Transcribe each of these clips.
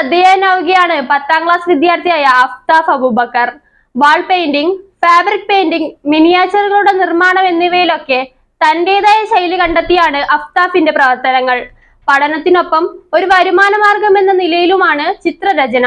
ശ്രദ്ധേയനാവുകയാണ്. പത്താം ക്ലാസ് വിദ്യാർത്ഥിയായ Aftaf Aboobacker. Wall painting fabric painting മിനിയേച്ചറുകളുടെ നിർമ്മാണം എന്നിവയിലൊക്കെ തന്റേതായ ശൈലി കണ്ടെത്തിയാണ് അഫ്താഫിന്റെ പ്രവർത്തനങ്ങൾ. പഠനത്തിനൊപ്പം ഒരു വരുമാന മാർഗം എന്ന നിലയിലുമാണ് ചിത്രരചന.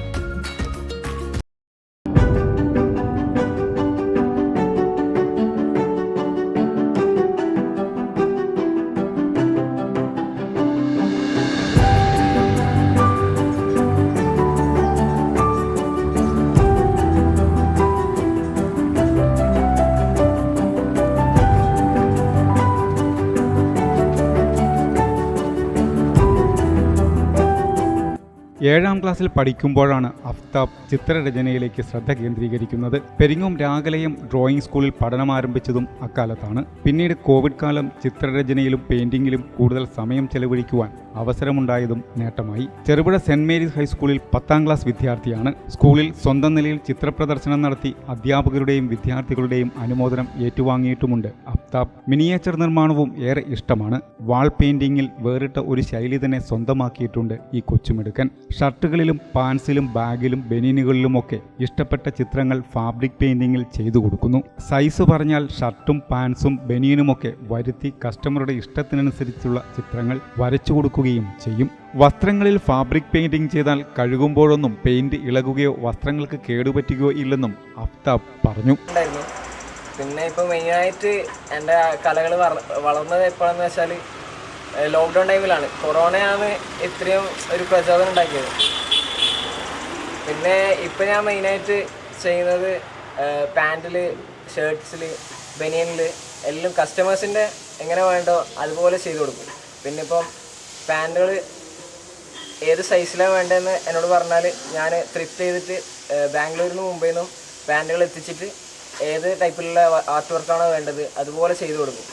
ഏഴാം ക്ലാസ്സിൽ പഠിക്കുമ്പോഴാണ് അഫ്താബ് ചിത്രരചനയിലേക്ക് ശ്രദ്ധ കേന്ദ്രീകരിക്കുന്നത്. പെരിങ്ങും രാഗലയും ഡ്രോയിങ് സ്കൂളിൽ പഠനം ആരംഭിച്ചതും അക്കാലത്താണ്. പിന്നീട് കോവിഡ് കാലം ചിത്രരചനയിലും പെയിന്റിങ്ങിലും കൂടുതൽ സമയം ചെലവഴിക്കുവാൻ അവസരമുണ്ടായതും നേട്ടമായി. ചെറുപുഴ സെന്റ് മേരീസ് ഹൈസ്കൂളിൽ പത്താം ക്ലാസ് വിദ്യാർത്ഥിയാണ്. സ്കൂളിൽ സ്വന്തം നിലയിൽ ചിത്രപ്രദർശനം നടത്തി അധ്യാപകരുടെയും വിദ്യാർത്ഥികളുടെയും അനുമോദനം ഏറ്റുവാങ്ങിയിട്ടുമുണ്ട്. അഫ്താബ് മിനിയേച്ചർ നിർമ്മാണവും ഏറെ ഇഷ്ടമാണ്. വാൾ പെയിന്റിങ്ങിൽ വേറിട്ട ഒരു ശൈലി തന്നെ സ്വന്തമാക്കിയിട്ടുണ്ട് ഈ കൊച്ചുമിടുക്കൻ. ഷർട്ടുകളിലും പാൻസിലും ബാഗിലും ബനീനുകളിലുമൊക്കെ ഇഷ്ടപ്പെട്ട ചിത്രങ്ങൾ ഫാബ്രിക് പെയിന്റിങ്ങിൽ ചെയ്തു കൊടുക്കുന്നു. സൈസ് പറഞ്ഞാൽ ഷർട്ടും പാൻസും ബനീനുമൊക്കെ വരുത്തി കസ്റ്റമറുടെ ഇഷ്ടത്തിനനുസരിച്ചുള്ള ചിത്രങ്ങൾ വരച്ചു കൊടുക്കുകയും ചെയ്യും. വസ്ത്രങ്ങളിൽ ഫാബ്രിക് പെയിന്റിംഗ് ചെയ്താൽ കഴുകുമ്പോഴൊന്നും പെയിന്റ് ഇളകുകയോ വസ്ത്രങ്ങൾക്ക് കേടുപറ്റുകയോ ഇല്ലെന്നും അഫ്താബ് പറഞ്ഞു. പിന്നെ ഇപ്പോൾ മെയിനായിട്ട് എന്റെ കലകൾ വളർന്നത് എപ്പോഴെന്ന് വെച്ചാൽ ലോക്ക്ഡൗൺ ടൈമിലാണ് കൊറോണയാണ് ഇത്രയും ഒരു പ്രചോദനം ഉണ്ടാക്കിയത്. പിന്നെ ഇപ്പം ഞാൻ മെയിനായിട്ട് ചെയ്യുന്നത് പാന്റിൽ ഷർട്ട്സിൽ ബനിയനിൽ എല്ലാം കസ്റ്റമേഴ്സിന്റെ എങ്ങനെ വേണ്ടോ അതുപോലെ ചെയ്തു കൊടുക്കും. പിന്നെ ഇപ്പം പാന്റുകൾ ഏത് സൈസിലാണ് വേണ്ടതെന്ന് എന്നോട് പറഞ്ഞാൽ ഞാൻ ത്രിഫ്റ്റ് ചെയ്തിട്ട് ബാംഗ്ലൂരിൽ നിന്ന് മുംബൈയിൽ നിന്നും പാന്റുകൾ എത്തിച്ചിട്ട് ഏത് ടൈപ്പിലുള്ള ആർട്ട് വർക്കാണോ വേണ്ടത് അതുപോലെ ചെയ്തു കൊടുക്കും.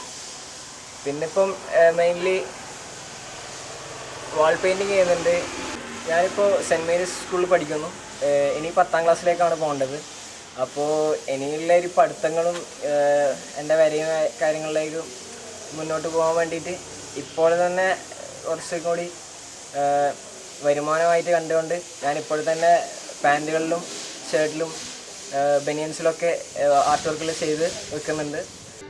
പിന്നെ ഇപ്പം മെയിൻലി വാൾ പെയിന്റിങ് ചെയ്യുന്നുണ്ട്. ഞാനിപ്പോൾ സെന്റ് മേരീസ് സ്കൂളിൽ പഠിക്കുന്നു. ഇനി പത്താം ക്ലാസ്സിലേക്കാണ് പോകേണ്ടത്. അപ്പോൾ ഇനിയുള്ള ഒരു പഠിത്തങ്ങളും എന്റെ വരെയും കാര്യങ്ങളിലേക്കും മുന്നോട്ട് പോകാൻ വേണ്ടിയിട്ട് ഇപ്പോൾ തന്നെ കുറച്ചും കൂടി വരുമാനമായിട്ട് കണ്ടുകൊണ്ട് ഞാനിപ്പോൾ തന്നെ പാന്റുകളിലും ഷർട്ടിലും ബനിയൻസിലൊക്കെ ആർട്ട് വർക്കുകൾ ചെയ്ത് വെക്കുന്നുണ്ട്.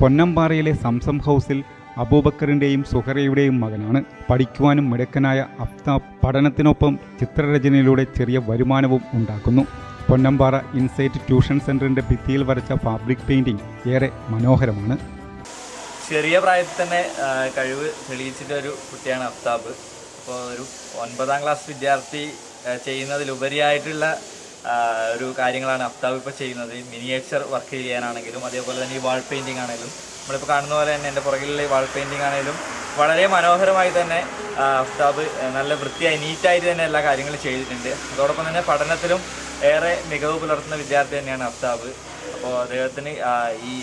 പൊന്നമ്പാറയിലെ സംസം ഹൗസിൽ അബൂബക്കറിന്റെയും സുഹറയുടെയും മകനാണ്. പഠിക്കുവാനും മിടുക്കനായ അഫ്താബ് പഠനത്തിനൊപ്പം ചിത്രരചനയിലൂടെ ചെറിയ വരുമാനവും ഉണ്ടാക്കുന്നു. പൊന്നമ്പാറ ഇൻസൈറ്റ് ട്യൂഷൻ സെന്ററിന്റെ ഭിത്തിയിൽ വരച്ച ഫാബ്രിക് പെയിന്റിംഗ് ഏറെ മനോഹരമാണ്. ചെറിയ പ്രായത്തിൽ തന്നെ കഴിവ് തെളിയിച്ചിട്ട ഒരു കുട്ടിയാണ് അഫ്താബ്. അപ്പോൾ ഒരു ഒൻപതാം ക്ലാസ് വിദ്യാർത്ഥി ചെയ്യുന്നതിലുപരിയായിട്ടുള്ള ഒരു കാര്യങ്ങളാണ് അഫ്താബ് ഇപ്പോൾ ചെയ്യുന്നത്. മിനിയേച്ചർ വർക്ക് ചെയ്യാനാണെങ്കിലും അതേപോലെ തന്നെ ഈ വാൾ പെയിന്റിംഗ് ആണെങ്കിലും. നമ്മളിപ്പോൾ കാണുന്ന പോലെ തന്നെ എന്റെ പുറകിലുള്ള ഈ വാൾ പെയിന്റിംഗ് ആണെങ്കിലും വളരെ മനോഹരമായി തന്നെ അഫ്താബ് നല്ല വൃത്തിയായി നീറ്റായിട്ട് തന്നെ എല്ലാ കാര്യങ്ങളും ചെയ്തിട്ടുണ്ട്. അതോടൊപ്പം തന്നെ പഠനത്തിലും ഏറെ മികവ് പുലർത്തുന്ന വിദ്യാർത്ഥി തന്നെയാണ് അഫ്താബ് അപ്പോൾ അദ്ദേഹത്തിന് ഈ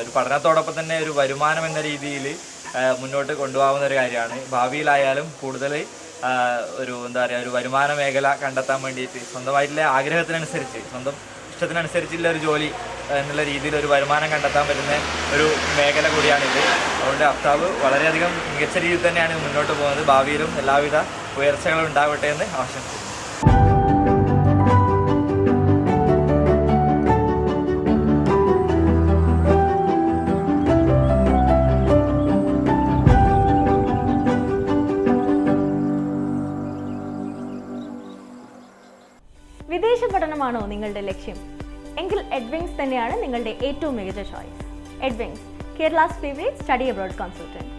ഒരു പഠനത്തോടൊപ്പം തന്നെ ഒരു വരുമാനം എന്ന രീതിയിൽ മുന്നോട്ട് കൊണ്ടുപോകാവുന്ന ഒരു കാര്യമാണ്. ഭാവിയിലായാലും കൂടുതൽ ഒരു എന്താ പറയുക ഒരു വരുമാന മേഖല കണ്ടെത്താൻ വേണ്ടിയിട്ട് സ്വന്തമായിട്ടുള്ള ആഗ്രഹത്തിനനുസരിച്ച് സ്വന്തം ഇഷ്ടത്തിനനുസരിച്ചുള്ള ഒരു ജോലി എന്നുള്ള രീതിയിൽ ഒരു വരുമാനം കണ്ടെത്താൻ പറ്റുന്ന ഒരു മേഖല കൂടിയാണിത്. അതുകൊണ്ട് അഫ്താബ് വളരെയധികം മികച്ച രീതിയിൽ തന്നെയാണ് മുന്നോട്ട് പോകുന്നത്. ഭാവിയിലും എല്ലാവിധ ഉയർച്ചകളും ഉണ്ടാവട്ടെ എന്ന് ആശംസിക്കുന്നു. പഠനമാണോ നിങ്ങളുടെ ലക്ഷ്യം? എങ്കിൽ എഡ്വിങ്സ് തന്നെയാണ് നിങ്ങളുടെ ഏറ്റവും മികച്ച choice Edwings Kerala's favourite study abroad consultant